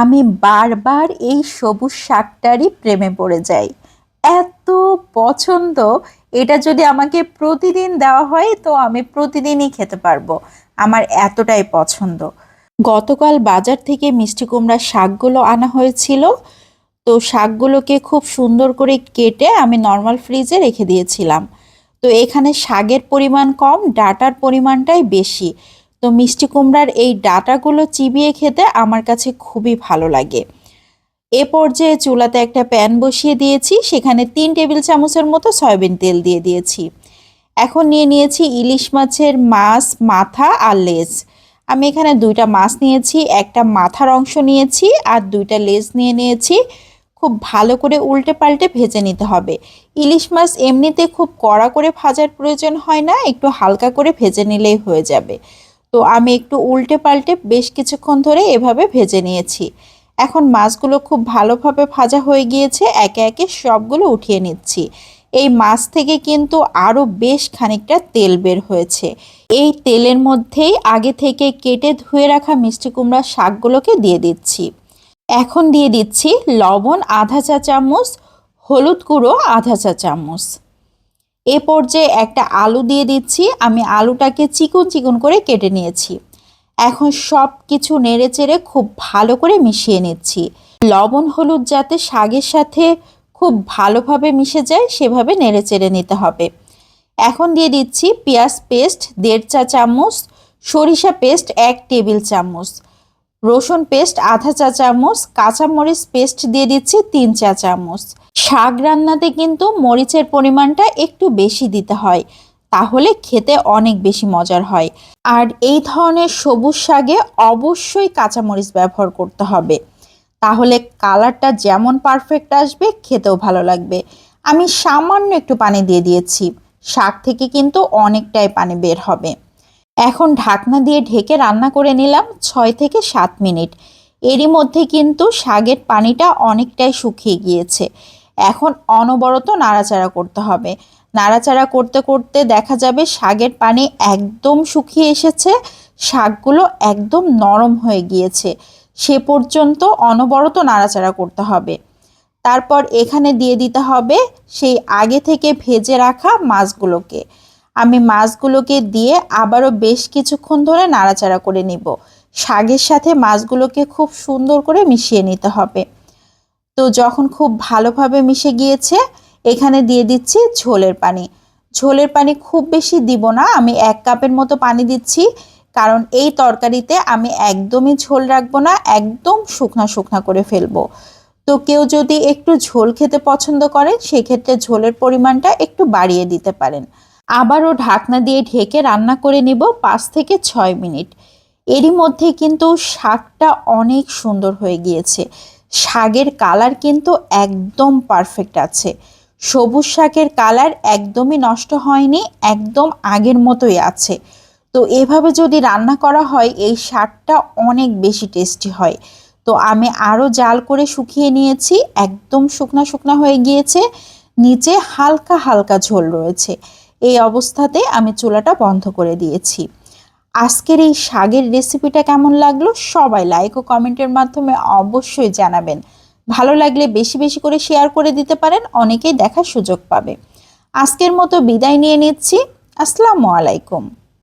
আমি বারবার এই সবুজ শাকটারই প্রেমে পড়ে যাই। এত পছন্দ, এটা যদি আমাকে প্রতিদিন দেওয়া হয়, তো আমি প্রতিদিনই খেতে পারব। আমার এতটাই পছন্দ। গতকাল বাজার থেকে মিষ্টি কুমড়ার শাকগুলো আনা হয়েছিল। তো শাকগুলোকে খুব সুন্দর করে কেটে আমি নর্মাল ফ্রিজে রেখে দিয়েছিলাম। তো এখানে শাকের পরিমাণ কম, ডাটার পরিমাণটাই বেশি। তো মিষ্টি কুমড়ার এই ডাটাগুলো চিবিয়ে খেতে আমার কাছে খুবই ভালো লাগে। এ পর্যায়ে চুলাতে একটা প্যান বসিয়ে দিয়েছি, সেখানে তিন টেবিল চামচের মতো সয়াবিন তেল দিয়ে দিয়েছি। এখন নিয়ে নিয়েছি ইলিশ মাছের মাছ, মাথা আর লেজ। আমি এখানে দুইটা মাছ নিয়েছি, একটা মাথার অংশ নিয়েছি আর দুইটা লেজ নিয়ে নিয়েছি। খুব ভালো করে উল্টে পাল্টে ভেজে নিতে হবে। ইলিশ মাছ এমনিতে খুব কড়া করে ভাজার প্রয়োজন হয় না, একটু হালকা করে ভেজে নিলেই হয়ে যাবে। তো আমি একটু উল্টে পাল্টে বেশ কিছুক্ষণ ধরে এভাবে ভেজে নিয়েছি। এখন মাছগুলো খুব ভালোভাবে ভাজা হয়ে গিয়েছে, একে একে সবগুলো উঠিয়ে নিচ্ছি। এই মাছ থেকে কিন্তু আরও বেশ খানিকটা তেল বের হয়েছে। এই তেলের মধ্যেই আগে থেকে কেটে ধুয়ে রাখা মিষ্টি কুমড়ার শাকগুলোকে দিয়ে দিচ্ছি। এখন দিয়ে দিচ্ছি লবণ আধা চা চামচ, হলুদ গুঁড়ো আধা চা চামচ। এ পর্যায়ে একটা আলু দিয়ে দিচ্ছি। আমি আলুটাকে চিকন চিকন করে কেটে নিয়েছি। এখন সব কিছু নেড়ে চেড়ে খুব ভালো করে মিশিয়ে নিচ্ছি। লবণ, হলুদ যাতে শাকের সাথে খুব ভালোভাবে মিশে যায়, সেভাবে নেড়ে চেড়ে নিতে হবে। এখন দিয়ে দিচ্ছি পেঁয়াজ পেস্ট, দেড় চা চামচ, সরিষা পেস্ট, এক টেবিল চামচ, রসুন পেস্ট, আধা চা চামচ, কাঁচামরিচ পেস্ট দিয়ে দিচ্ছি তিন চা চামচ। শাক রান্নাতে কিন্তু মরিচের পরিমাণটা একটু বেশি দিতে হয়, তাহলে খেতে অনেক বেশি মজার হয়। আর এই ধরনের সবুজ শাকে অবশ্যই কাঁচামরিচ ব্যবহার করতে হবে। তাহলে কালারটা যেমন পারফেক্ট আসবে, খেতেও ভালো লাগবে। আমি সামান্য একটু পানি দিয়ে দিয়েছি, শাক থেকে কিন্তু অনেকটাই পানি বের হবে। এখন ঢাকনা দিয়ে ঢেকে রান্না করে নিলাম ছয় থেকে সাত মিনিট। এরই মধ্যে কিন্তু শাকের পানিটা অনেকটাই শুকিয়ে গিয়েছে। এখন অনবরত নাড়াচাড়া করতে হবে। নাড়াচাড়া করতে করতে দেখা যাবে শাকের পানি একদম শুকিয়ে এসেছে, শাকগুলো একদম নরম হয়ে গিয়েছে। সে পর্যন্ত অনবরত নাড়াচাড়া করতে হবে। তারপর এখানে দিয়ে দিতে হবে সেই আগে থেকে ভেজে রাখা মাছগুলোকে। আমি মাছগুলোকে দিয়ে আবারও বেশ কিছুক্ষণ ধরে নাড়াচাড়া করে নিব। শাকের সাথে মাছগুলোকে খুব সুন্দর করে মিশিয়ে নিতে হবে। তো যখন খুব ভালোভাবে মিশে গিয়েছে, এখানে দিয়ে দিচ্ছি ঝোলের পানি। ঝোলের পানি খুব বেশি দিব না, আমি এক কাপের মতো পানি দিচ্ছি, কারণ এই তরকারিতে আমি একদমই ঝোল রাখব না, একদম শুকনা শুকনা করে ফেলব। তো কেউ যদি একটু ঝোল খেতে পছন্দ করেন সেক্ষেত্রে ঝোলের পরিমাণটা একটু বাড়িয়ে দিতে পারেন। আবারও ঢাকনা দিয়ে ঢেকে রান্না করে নিব পাঁচ থেকে ছয় মিনিট। এরই মধ্যে কিন্তু শাকটা অনেক সুন্দর হয়ে গিয়েছে। শাকের কালার কিন্তু একদম পারফেক্ট আছে। সবুজ শাকের কালার একদমই নষ্ট হয়নি, একদম আগের মতোই আছে। তো এভাবে যদি রান্না করা হয়, এই শাকটা অনেক বেশি টেস্টি হয়। তো আমি আরও জাল করে শুকিয়ে নিয়েছি, একদম শুকনা শুকনা হয়ে গিয়েছে। নিচে হালকা হালকা ঝোল রয়েছে। এই অবস্থাতে আমি চুলাটা বন্ধ করে দিয়েছি। আজকের এই শাগের রেসিপিটা কেমন লাগল? সবাই লাইক ও কমেন্টের মাধ্যমে অবশ্যই জানাবেন। ভালো লাগলে বেশি বেশি করে শেয়ার করে দিতে পারেন, অনেকেই দেখার সুযোগ পাবে। আজকের মতো বিদায় নিয়ে নিচ্ছি। আসসালামু আলাইকুম।